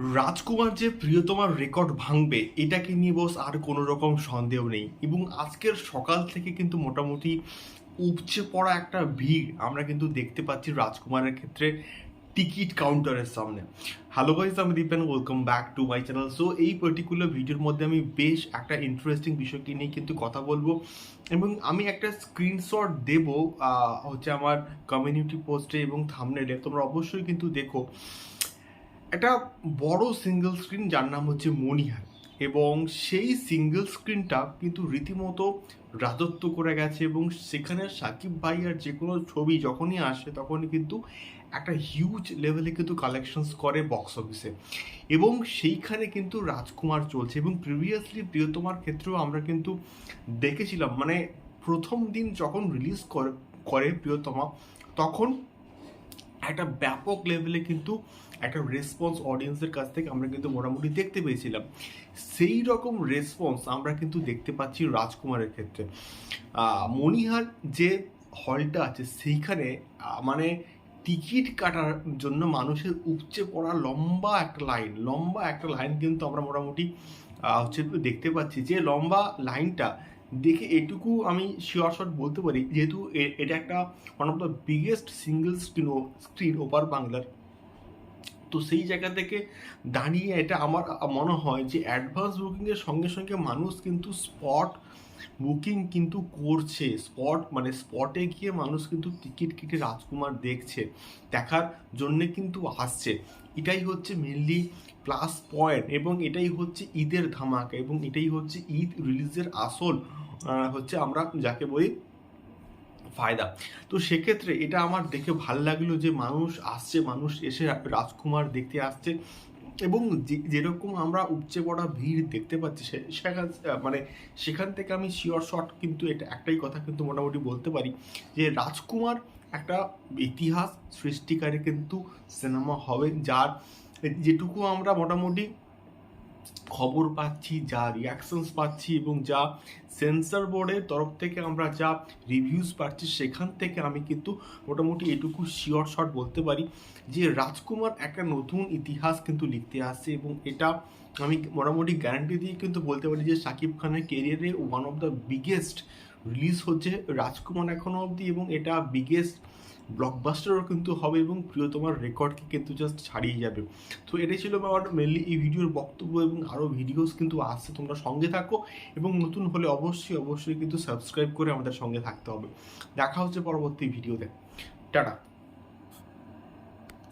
রাজকুমার যে প্রিয়তমার রেকর্ড ভাঙবে, এটাকে নিয়ে বস আর কোনো রকম সন্দেহ নেই। এবং আজকের সকাল থেকে কিন্তু মোটামুটি উপচে পড়া একটা ভিড় আমরা কিন্তু দেখতে পাচ্ছি রাজকুমারের ক্ষেত্রে টিকিট কাউন্টারের সামনে। হ্যালো গাইজ আমি Dipen welcome back to my channel so এই পার্টিকুলার ভিডিওর মধ্যে আমি বেশ একটা ইন্টারেস্টিং বিষয়কে নিয়ে কিন্তু কথা বলব। এবং আমি একটা স্ক্রিনশট দেব হচ্ছে আমার কমিউনিটি পোস্টে এবং থামনেলে তোমরা অবশ্যই কিন্তু দেখো। একটা বড় সিঙ্গেল স্ক্রিন যার নাম হচ্ছে মনিহার এবং সেই সিঙ্গেল স্ক্রিনটা কিন্তু রীতিমতো রাজত্ব করে গেছে এবং সেখানে সাকিব ভাইয়ার যে কোনো ছবি যখনই আসে তখনই কিন্তু একটা হিউজ লেভেলে কিন্তু কালেকশনস করে বক্স অফিসে এবং সেইখানে কিন্তু রাজকুমার চলছে এবং প্রিভিয়াসলি প্রিয়তমার ক্ষেত্রেও আমরা কিন্তু দেখেছিলাম মানে প্রথম দিন যখন রিলিজ করে করে প্রিয়তমা, তখন একটা ব্যাপক লেভেলে কিন্তু একটা রেসপন্স অডিয়েন্সের কাছ থেকে আমরা কিন্তু মোটামুটি দেখতে পেয়েছিলাম। সেই রকম রেসপন্স আমরা কিন্তু দেখতে পাচ্ছি রাজকুমারের ক্ষেত্রে। আহ, মণিহার যে হলটা আছে সেইখানে মানে টিকিট কাটার জন্য মানুষের উপচে পড়া লম্বা একটা লাইন লম্বা একটা লাইন কিন্তু আমরা মোটামুটি হচ্ছে দেখতে পাচ্ছি যে লম্বা লাইনটা দেখে এটুকু আমি শিওর শট বলতে পারি, যেহেতু এটা একটা one of the biggest single screen screen ওপার বাংলার। তো সেই জায়গা থেকে দাঁড়িয়ে এটা আমার মনে হয় যে অ্যাডভান্স বুকিংয়ের সঙ্গে সঙ্গে মানুষ কিন্তু স্পট বুকিং কিন্তু করছে। স্পট মানে স্পটে গিয়ে মানুষ কিন্তু টিকিট কেটে রাজকুমার দেখছে, দেখার জন্যে কিন্তু আসছে। এটাই হচ্ছে মেনলি প্লাস পয়েন্ট এবং এটাই হচ্ছে ঈদের ধামাকা এবং এটাই হচ্ছে ঈদ রিলিজের আসল হচ্ছে আমরা যাকে বলি ফায়দা। তো সেক্ষেত্রে এটা আমার দেখে ভালো লাগল যে মানুষ আসছে, মানুষ এসে রাজকুমার দেখতে আসছে এবং যেরকম আমরা উপচে পড়া ভিড় দেখতে পাচ্ছি সেখান মানে সেখান থেকে আমি শিওর শট কিন্তু এটা একটাই কথা কিন্তু মোটামুটি বলতে পারি যে রাজকুমার একটা ইতিহাস সৃষ্টিকারী কিন্তু সিনেমা হবে যার যেটুকু আমরা মোটামুটি খবর পাচ্ছি, যা রিয়াকশনস পাচ্ছি এবং যা সেন্সর বোর্ডের তরফ থেকে আমরা যা রিভিউজ পাচ্ছি, সেখান থেকে আমি কিন্তু মোটামুটি এটুকু শিওর শট বলতে পারি যে রাজকুমার একটা নতুন ইতিহাস কিন্তু লিখতে আসছে এবং এটা আমি মোটামুটি গ্যারান্টি দিয়ে কিন্তু বলতে পারি যে শাকিব খানের কেরিয়ারে one of the biggest release হচ্ছে রাজকুমার এখনও অবধি এবং এটা বিগেস্ট ব্লকবাস্টারও কিন্তু হবে এবং প্রিয়তমার রেকর্ডকে কিন্তু জাস্ট ছাড়িয়ে যাবে। তো এটাই ছিল আমার মেনলি এই ভিডিওর বক্তব্য এবং আরও ভিডিওস কিন্তু আসছে তোমরা সঙ্গে থাকো এবং নতুন হলে অবশ্যই অবশ্যই কিন্তু সাবস্ক্রাইব করে আমাদের সঙ্গে থাকতে হবে। দেখা হচ্ছে পরবর্তী ভিডিওতে টাটা।